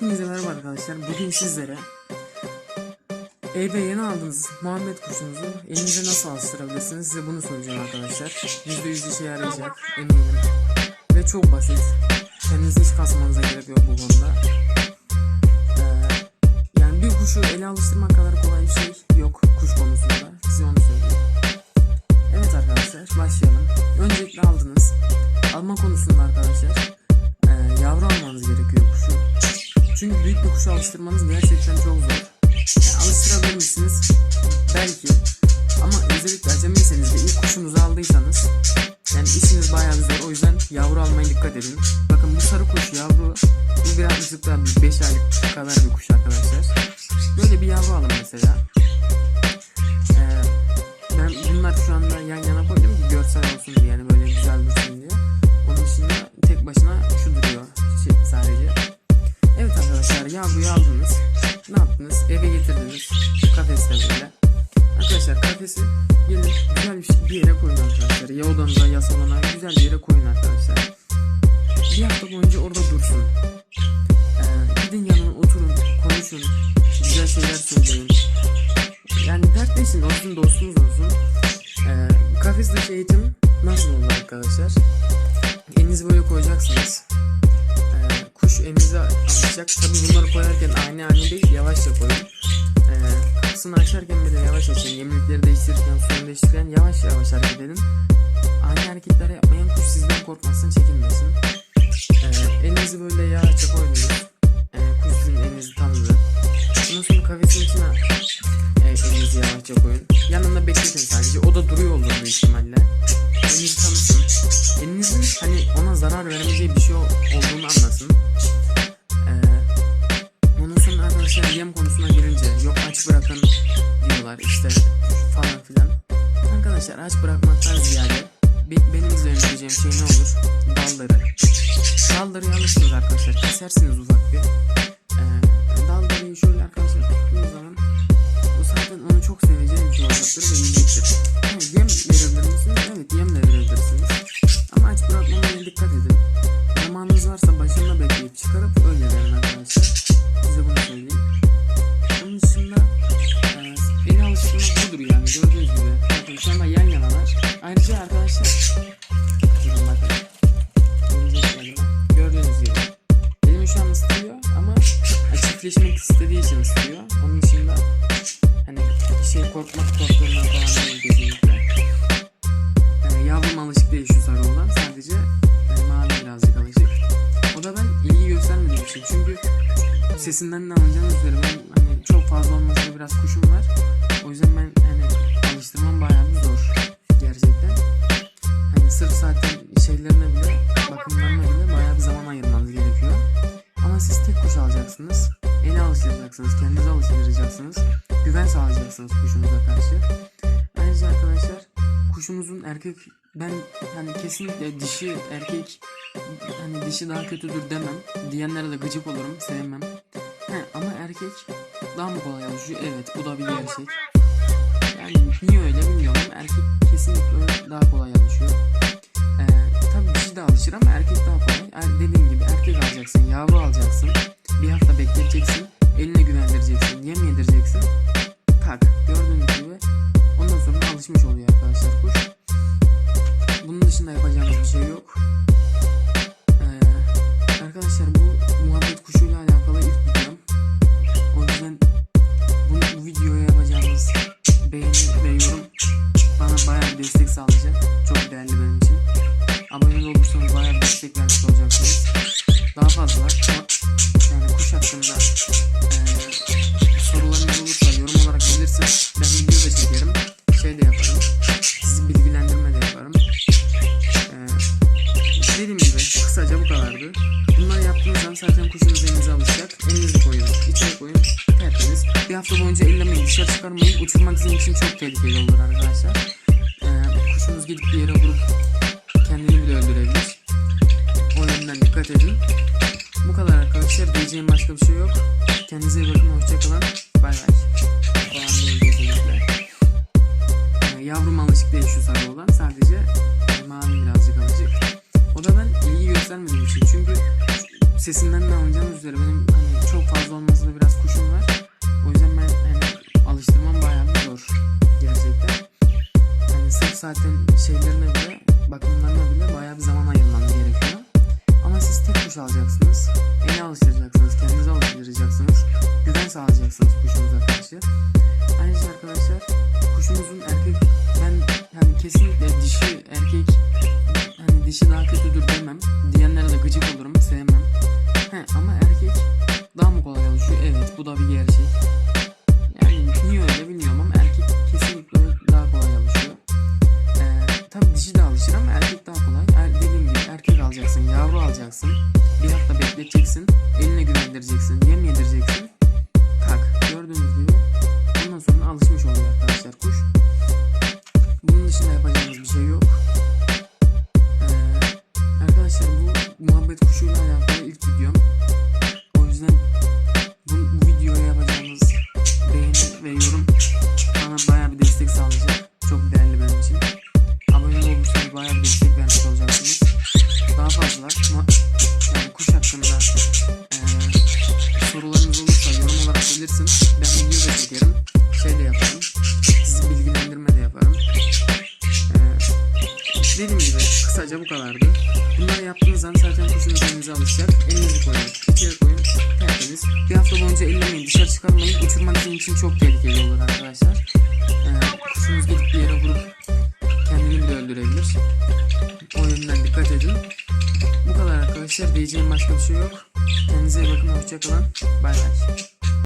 Hepinize merhaba arkadaşlar. Bugün sizlere evde yeni aldığınız Muhammed kuşunuzu elinize nasıl alıştırabilirsiniz size bunu söyleyeceğim arkadaşlar. %100 işe yarayacak eminim. Ve çok basit. Kendinizi hiç kasmanıza gerek yok bu konuda. Ee, yani bir kuşu ele alıştırmak kadar kolay bir şey yok kuş konusunda. Size onu söyleyeyim. Evet arkadaşlar başlayalım. Öncelikle aldınız. Alma konusunda arkadaşlar e, yavru almanız gerekiyor kuşu. Çünkü büyük bir kuşu alıştırmanız gerçekten çok zor. Yani alıştırabilir misiniz? Belki. Ama özellikle acemiyseniz de ilk kuşunuzu aldıysanız yani işiniz bayağı zor. O yüzden yavru almaya dikkat edin. Bakın bu sarı kuş yavru. Bu birazcık daha 5 aylık kadar bir kuş arkadaşlar. Böyle bir yavru alın mesela. Ee, ben bunlar şu anda yan yana koydum Kafesi gelin güzel bir, şey, bir yere koyun arkadaşlar. Ya odanıza ya salona güzel bir yere koyun arkadaşlar. Bir hafta boyunca orada dursun. Ee, gidin yanına oturun, konuşun. Güzel şeyler söyleyin. Yani dertleşin, olsun dostunuz olsun. Ee, kafes dışı eğitim nasıl olur arkadaşlar? Elinizi böyle koyacaksınız. Ee, kuş elinize alacak. Tabi bunları koyarken aynı aynı değil, yavaşça koyun. Ee, açarken bile yavaş açın. Yemlikleri değiştirirken, suyunu değiştirirken yavaş yavaş hareket edin. Ani hareketler yapmayan kuş sizden korkmasın, çekinmesin. Ee, elinizi böyle yağça koydunuz. Ee, kuş elinizi tanıdı. Ondan sonra kafesin içine e, elinizi yavaşça koyun. Yanında bekletin sadece. O da duruyor olur büyük ihtimalle. Aç bırakın diyorlar işte falan filan. Arkadaşlar aç bırakmaktan ziyade be- benim size önereceğim şey ne olur? Dalları. Dalları alıştırır arkadaşlar. Kesersiniz ufak bir. Ee, dalları şöyle arkadaşlar tuttuğunuz zaman bu zaten onu çok seveceği bir şey olacaktır ve yiyecektir. Yani yem verebilir misiniz? Evet yem de verebilirsiniz. Ayrıca arkadaşlar durun bakın. Gördüğünüz gibi. Elimi şu an ısıtıyor ama çiftleşmek istediği için ısıtıyor. Onun dışında hani şey korkmak korktuğundan falan değil kesinlikle. Yani yavrum alışık değil şu sarı olan. Sadece yani mavi birazcık alışık. O da ben ilgi göstermediğim için. Çünkü sesinden de anlayacağınız Kendinize alıştıracaksınız. Güven sağlayacaksınız kuşunuza karşı. Ayrıca arkadaşlar kuşunuzun erkek ben hani kesinlikle dişi erkek hani dişi daha kötüdür demem. Diyenlere de gıcık olurum. Sevmem. He, ama erkek daha mı kolay alışıyor? Evet bu da bir gerçek. Yani niye öyle bilmiyorum. Erkek kesinlikle daha kolay alışıyor. Ee, tabii dişi de alışır ama erkek daha kolay. Er, dediğim gibi erkek alacaksın, Abone olursanız bayağı bir destek vermiş olacaksınız. Daha fazla yani kuş hakkında eee sorularınız olursa yorum olarak bilirsiniz. Ben video da çekerim. Şey de yaparım. Sizi bilgilendirme de yaparım. Eee dediğim gibi kısaca bu kadardı. Bunları yaptığınız zaman zaten kuşunuz elinize alışacak. Elinizi koyun, içine koyun. Tertemiz. Bir hafta boyunca ellemeyin, dışarı çıkarmayın. Uçurmak sizin için çok tehlikeli olur arkadaşlar. Eee kuşunuz gidip bir yere vurup kendini bile öldürebilir. O yönden dikkat edin. Bu kadar arkadaşlar. Diyeceğim başka bir şey yok. Kendinize iyi bakın. Hoşçakalın. Bay bay. Beğenmeyi yavrum alışık değil şu sarı olan. Sadece mavi birazcık alışık. O da ben ilgi göstermediğim için. Çünkü sesinden de anlayacağınız üzere benim hani çok fazla olmasında biraz kuşum var. O yüzden ben hani alıştırmam bayağı bir zor gerçekten. Hani sırf zaten şeylerine siz tek kuş alacaksınız. Ele alıştıracaksınız. Kendinize alıştıracaksınız. Güven sağlayacaksınız kuşunuza karşı. Ayrıca arkadaşlar kuşunuzun erkek ben hani kesinlikle dişi erkek hani dişi daha kötüdür demem. Diyenlere de gıcık olurum. Sevmem. He, ama erkek daha mı kolay alışıyor? Evet bu da bir gerçek. Alacaksın. Bir hafta bekleteceksin, eline güvendireceksin, yem yedireceksin. Tak, gördüğünüz gibi. Ondan sonra alışmış oluyor arkadaşlar kuş. Bunun dışında yapacağımız bir şey yok. Ee, arkadaşlar bu muhabbet kuşuyla alakalı ilk videom. O yüzden bu, bu videoya yapacağımız beğeni ve yorum bana bayağı bir destek sağlayacak. Çok değerli benim için. Abone olursanız bayağı bir destek kısaca bu kadardı. Bunları yaptığınız zaman zaten kuşunuz elinize alışacak. Elinizi koyun, içeri koyun, tertemiz. Bir hafta boyunca ellemeyin, dışarı çıkarmayın. Uçurmak sizin için çok tehlikeli olur arkadaşlar. Ee, kuşunuz gidip bir yere vurup kendini bile öldürebilir. O yönden dikkat edin. Bu kadar arkadaşlar. Diyeceğim başka bir şey yok. Kendinize iyi bakın. Hoşçakalın. Bay bay.